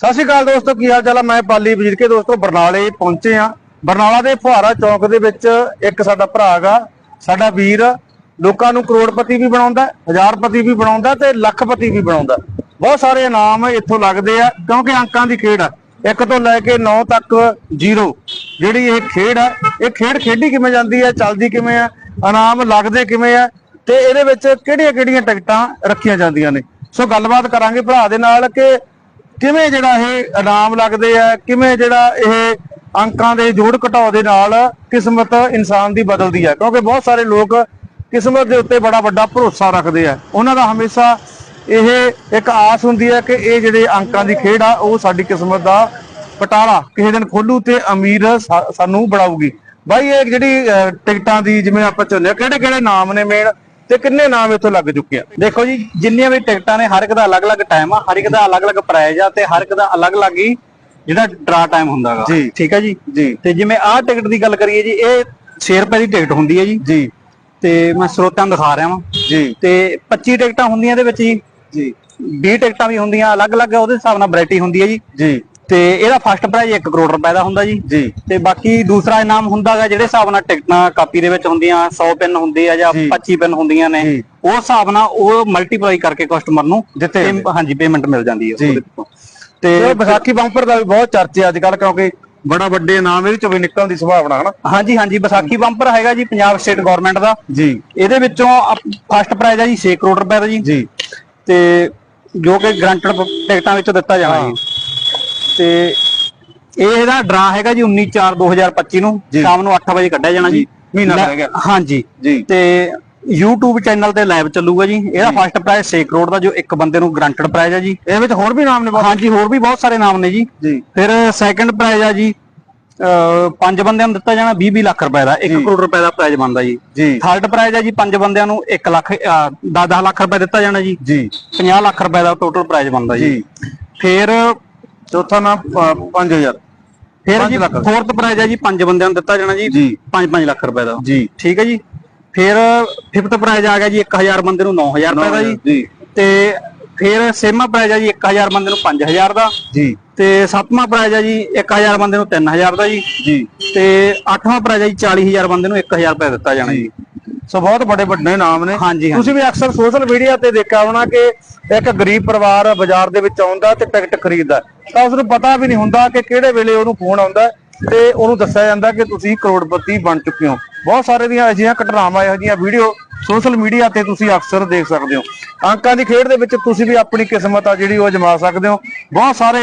ਸਤਿ ਸ਼੍ਰੀ ਅਕਾਲ ਦੋਸਤੋ ਕੀ ਹਾਲ ਚਾਲ ਆ? ਮੈਂ ਪਾਲੀ ਵਜ਼ੀਰਕੇ ਦੋਸਤੋ ਬਰਨਾਲੇ ਪਹੁੰਚੇ ਆ ਬਰਨਾਲਾ ਦੇ ਫੁਹਾਰਾ ਚੌਕ ਦੇ ਵਿੱਚ ਇੱਕ ਸਾਡਾ ਭਰਾ ਹੈਗਾ ਸਾਡਾ ਵੀਰ ਲੋਕਾਂ ਨੂੰ ਕਰੋੜਪਤੀ ਵੀ ਬਣਾਉਂਦਾ ਹੈ, ਹਜ਼ਾਰਪਤੀ ਵੀ ਬਣਾਉਂਦਾ ਤੇ ਲੱਖਪਤੀ ਵੀ ਬਣਾਉਂਦਾ। ਬਹੁਤ ਸਾਰੇ ਇਨਾਮ ਇੱਥੋਂ ਲੱਗਦੇ ਆ ਕਿਉਂਕਿ ਅੰਕਾਂ ਦੀ ਖੇਡ ਆ। ਇੱਕ ਤੋਂ ਲੈ ਕੇ 9 ਤੱਕ ਜ਼ੀਰੋ। ਜਿਹੜੀ ਇਹ ਖੇਡ ਆ ਇਹ ਖੇਡ ਖੇਡੀ ਕਿਵੇਂ ਜਾਂਦੀ ਹੈ ਚੱਲਦੀ ਕਿਵੇਂ ਆ ਇਨਾਮ ਲੱਗਦੇ ਕਿਵੇਂ ਆ ਤੇ ਇਹਦੇ ਵਿੱਚ ਕਿਹੜੀਆਂ-ਕਿਹੜੀਆਂ ਟਿਕਟਾਂ ਰੱਖੀਆਂ ਜਾਂਦੀਆਂ ਨੇ। ਸੋ ਗੱਲਬਾਤ ਕਰਾਂਗੇ ਭਰਾ ਦੇ ਨਾਲ ਕਿ ਕਿਵੇਂ ਜਿਹੜਾ ਇਹ ਇਨਾਮ ਲੱਗਦੇ ਆ? ਕਿਵੇਂ ਜਿਹੜਾ ਇਹ ਅੰਕਾਂ ਦੇ ਜੋੜ ਘਟਾਓ ਦੇ ਨਾਲ ਕਿਸਮਤ ਇਨਸਾਨ ਦੀ ਬਦਲਦੀ ਹੈ ਕਿਉਂਕਿ ਬਹੁਤ ਸਾਰੇ ਲੋਕ ਕਿਸਮਤ ਦੇ ਉੱਤੇ ਬੜਾ ਵੱਡਾ ਭਰੋਸਾ ਰੱਖਦੇ ਆ। ਉਹਨਾਂ ਦਾ ਹਮੇਸ਼ਾ ਇਹ ਇੱਕ ਆਸ ਹੁੰਦੀ ਹੈ ਕਿ ਇਹ ਜਿਹੜੇ ਅੰਕਾਂ ਦੀ ਖੇਡ ਆ ਉਹ ਸਾਡੀ ਕਿਸਮਤ ਦਾ ਪਟਾਲਾ ਕਿਸੇ ਦਿਨ ਖੋਲੂ ਤੇ ਅਮੀਰ ਸਾਨੂੰ ਬਣਾਊਗੀ। ਬਾਈ ਇਹ ਜਿਹੜੀ ਅਹ, ਟਿਕਟਾਂ ਦੀ ਜਿਵੇਂ ਆਪਾਂ ਚਾਹੁੰਦੇ ਆ ਕਿਹੜੇ ਕਿਹੜੇ ਨਾਮ ਨੇ ਮੇਨ ਤੇ ਕਿੰਨੇ ਨਾਮ ਇੱਥੋਂ ਲੱਗ ਚੁੱਕੇ ਆ? ਦੇਖੋ ਜੀ ਜਿੰਨੀਆਂ ਵੀ ਟਿਕਟਾਂ ਨੇ ਹਰ ਇੱਕ ਦਾ ਅਲੱਗ-ਅਲੱਗ ਟਾਈਮ ਆ ਹਰ ਇੱਕ ਦਾ ਅਲੱਗ-ਅਲੱਗ ਪ੍ਰਾਈਜ਼ ਆ ਤੇ ਹਰ ਇੱਕ ਦਾ ਅਲੱਗ-ਅਲੱਗ ਹੀ ਜਿਹੜਾ ਡਰਾ ਟਾਈਮ ਹੁੰਦਾਗਾ ਜੀ। ਠੀਕ ਹੈ ਜੀ? ਜੀ। ਤੇ ਜਿਵੇਂ ਆਹ ਟਿਕਟ ਦੀ ਗੱਲ ਕਰੀਏ ਜੀ ਇਹ 6 ਰੁਪਏ ਦੀ ਟਿਕਟ ਹੁੰਦੀ ਹੈ ਜੀ। ਜੀ। ਤੇ ਮੈਂ ਸਰੋਤਿਆਂ ਨੂੰ ਦਿਖਾ ਰਿਹਾ ਵਾਂ। ਜੀ। ਤੇ 25 ਟਿਕਟਾਂ ਹੁੰਦੀਆਂ ਇਹਦੇ ਵਿੱਚ ਜੀ। ਜੀ। 20 ਟਿਕਟਾਂ ਵੀ ਹੁੰਦੀਆਂ ਅਲੱਗ-ਅਲੱਗ ਉਹਦੇ ਹਿਸਾਬ ਨਾਲ ਵੈਰਾਈਟੀ ਹੁੰਦੀ ਹੈ ਜੀ। ਜੀ। ਤੇ ਇਹਦਾ ਫਸਟ ਪ੍ਰਾਈਜ਼ 1 ਕਰੋੜ ਰੁਪਏ ਦਾ ਹੁੰਦਾ ਜੀ। ਜੀ। ਤੇ ਬਾਕੀ ਦੂਸਰਾ ਇਨਾਮ ਹੁੰਦਾਗਾ ਜਿਹੜੇ ਹਿਸਾਬ ਨਾਲ ਟਿਕਟਾਂ ਕਾਪੀ ਦੇ ਵਿੱਚ ਹੁੰਦੀਆਂ 100 ਪੈਨ ਹੁੰਦੇ ਆ ਜਾਂ ਜੀ। 25 ਪੈਨ ਹੁੰਦੀਆਂ ਨੇ। ਉਹ ਹਿਸਾਬ ਨਾਲ ਉਹ ਮਲਟੀਪਲਾਈ ਕਰਕੇ ਕਸਟਮਰ ਨੂੰ ਦਿੱਤੇ ਹਾਂਜੀ ਪੇਮੈਂਟ ਮਿਲ ਜਾਂਦੀ ਹੈ। ਉਹਦੇ ਤੋਂ। ਵਿਸਾਖੀ ਬੰਪਰ ਦਾ ਵੀ ਬਹੁਤ ਚਰਚੇ ਅੱਜ ਕੱਲ ਕਿਉਂਕਿ ਬੜਾ ਵੱਡੇ ਨਾਮ ਇਹਦੇ ਚੋਂ ਵੀ ਨਿਕਲਣ ਦੀ ਸੰਭਾਵਨਾ ਹਨਾ? ਹਾਂਜੀ ਹਾਂਜੀ ਵਿਸਾਖੀ ਬੰਪਰ ਹੈਗਾ ਜੀ ਪੰਜਾਬ ਸਟੇਟ ਗਵਰਨਮੈਂਟ ਦਾ। ਜੀ। ਇਹਦੇ ਵਿੱਚੋਂ ਫਸਟ ਪ੍ਰਾਈਜ਼ ਹੈ ਜੀ 6 ਕਰੋੜ ਰੁਪਏ ਦਾ ਜੀ। ਜੀ। ਤੇ ਜੋ ਕਿ ਗਰੰਟਡ ਟਿਕਟਾਂ ਵਿੱਚੋਂ ਦਿੱਤਾ ਜਾਣਾ ਜੀ। ਤੇ ਇਹ ਇਹਦਾ ਡਰਾ ਹੈਗਾ ਜੀ 19 4 2025 ਨੂੰ। ਸ਼ਾਮ ਨੂੰ 8 ਵਜੇ ਕੱਢਿਆ ਜਾਣਾ ਜੀ। ਮਹੀਨਾ ਰਹਿ ਗਿਆ। ਹਾਂਜੀ। ਤੇ YouTube ਚੈਨਲ ਤੇ ਲਾਈਵ ਚੱਲੂਗਾ ਜੀ। ਇਹਦਾ ਫਸਟ ਪ੍ਰਾਈਜ਼ 6 ਕਰੋੜ ਦਾ ਜੋ ਇੱਕ ਬੰਦੇ ਨੂੰ ਗਰੰਟਡ ਪ੍ਰਾਈਜ਼ ਹੈ ਜੀ। ਇਹਦੇ ਵਿੱਚ ਹੋਰ ਵੀ ਨਾਮ ਨੇ ਬਹੁਤ। ਹਾਂਜੀ ਹੋਰ ਵੀ ਬਹੁਤ ਸਾਰੇ ਨਾਮ ਨੇ ਜੀ। ਫਿਰ ਸੈਕੰਡ ਪ੍ਰਾਈਜ਼ ਆ ਜੀ ਪੰਜ ਬੰਦਿਆਂ ਨੂੰ ਦਿੱਤਾ ਜਾਣਾ 20 20 ਲੱਖ ਰੁਪਏ ਦਾ 1 ਕਰੋੜ ਰੁਪਏ ਦਾ ਪ੍ਰਾਈਜ਼ ਬਣਦਾ ਜੀ। ਥਰਡ ਪ੍ਰਾਈਜ਼ ਆ ਜੀ ਪੰਜ ਬੰਦਿਆਂ ਨੂੰ 1 ਲੱਖ 10 10 ਲੱਖ ਰੁਪਏ ਦਿੱਤਾ ਜਾਣਾ ਜੀ। ਜੀ। 50 ਲੱਖ ਰੁਪਏ ਦਾ ਟੋਟਲ ਪ੍ਰਾਈਜ਼ ਬਣਦਾ ਜੀ। ਫਿਰ ਚੌਥਾ ਨਾਮ 5000 ਫਿਰ ਜੀ। ਫੋਰਥ ਪ੍ਰਾਈਜ਼ ਆ ਜੀ ਪੰਜ ਬੰਦਿਆਂ ਨੂੰ ਦਿੱਤਾ ਜਾਣਾ ਜੀ। ਜੀ। 5 5 ਲੱਖ ਰੁਪਏ ਦਾ। ਜੀ। ਠੀਕ ਹੈ ਜੀ। ਫਿਰ ਫਿਫਥ ਪ੍ਰਾਈਜ਼ ਆ ਗਿਆ ਜੀ 1000 ਬੰਦੇ ਨੂੰ 9000 ਰੁਪਏ ਦਾ ਜੀ। ਜੀ। ਤੇ ਫਿਰ ਛੇਵਾਂ ਪ੍ਰਾਈਜ਼ ਆ ਜੀ 1000 ਬੰਦੇ ਨੂੰ 5000 ਦਾ। ਜੀ। ਤੇ ਸੱਤਵਾਂ ਪ੍ਰਾਈਜ਼ ਆ ਜੀ 1000 ਬੰਦੇ ਨੂੰ 3000 ਦਾ ਜੀ। ਜੀ। ਤੇ ਅੱਠਵਾਂ ਪ੍ਰਾਈਜ਼ ਆ ਜੀ 40000 ਬੰਦੇ ਨੂੰ 1000 ਰੁਪਏ ਦਿੱਤਾ ਜਾਣਾ ਜੀ। ਸੋ ਬਹੁਤ ਵੱਡੇ ਵੱਡੇ ਨਾਮ ਨੇ। ਤੁਸੀਂ ਵੀ ਅਕਸਰ ਸੋਸ਼ਲ ਮੀਡੀਆ ਤੇ ਦੇਖਿਆ ਹੋਣਾ ਕਿ ਇੱਕ ਗਰੀਬ ਪਰਿਵਾਰ ਬਾਜ਼ਾਰ ਦੇ ਵਿੱਚ ਆਉਂਦਾ ਤੇ ਟਿਕਟ ਖਰੀਦਦਾ। ਤਾਂ ਉਸ ਨੂੰ ਪਤਾ ਵੀ ਨਹੀਂ ਹੁੰਦਾ ਕਿ ਕਿਹੜੇ ਵੇਲੇ ਉਹਨੂੰ ਫੋਨ ਆਉਂਦਾ ਤੇ ਉਹਨੂੰ ਦੱਸਿਆ ਜਾਂਦਾ ਕਿ ਤੁਸੀਂ ਕਰੋੜਪਤੀ ਬਣ ਚੁੱਕੇ ਹੋ। ਬਹੁਤ ਸਾਰੇ ਦੀਆਂ ਅਜਿਹੀਆਂ ਘਟਨਾਵਾਂ ਇਹੋ ਜਿਹੀਆਂ ਵੀਡੀਓ ਸੋਸ਼ਲ ਮੀਡੀਆ ਤੇ ਤੁਸੀਂ ਅਕਸਰ ਦੇਖ ਸਕਦੇ ਹੋ। ਅੰਕਾਂ ਦੀ ਖੇਡ ਦੇ ਵਿੱਚ ਤੁਸੀਂ ਵੀ ਆਪਣੀ ਕਿਸਮਤ ਆ ਜਿਹੜੀ ਉਹ ਅਜਮਾ ਸਕਦੇ ਹੋ। ਬਹੁਤ ਸਾਰੇ